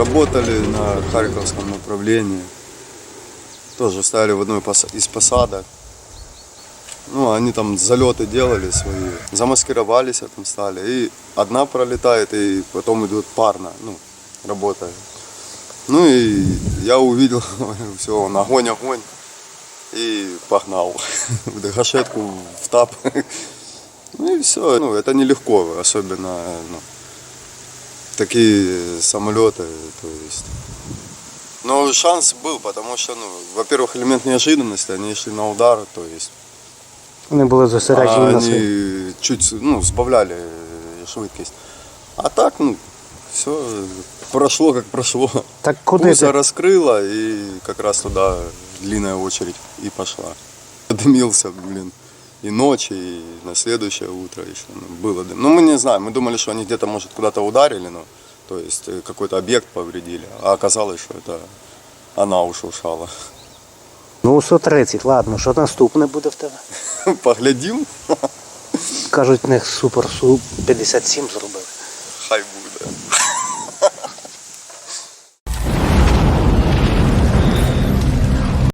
работали на Харьковском направлении. Тоже стояли в одной из посадок. Ну, они там залеты делали свои, замаскировались там стали. И одна пролетает, и потом идут парно, ну, работает. Ну и я увидел, все, он огонь, огонь. И погнал в гашетку, в тап. Ну и все. Ну, это нелегко, особенно ну, такие самолеты, то есть. Но шанс был, потому что, ну, во-первых, элемент неожиданности, они шли на удар, то есть Вони були зосереджені а на собі. они чуть ну, сбавляли швидкість. А так, ну, все прошло как прошло. Так куди Пузо ти? раскрыло и как раз туда длинная очередь и пошла. Дымился, блин, и ночь, и на следующее утро еще ну, было дым. Ну, мы не знаем, мы думали, что они где-то, может, куда-то ударили, ну, то есть э, какой-то объект повредили, а оказалось, что это она уж ушала. Ну, Су-30, ладно, що наступне буде в тебе? Поглядим. Кажуть, в них супер Су-57 зробили.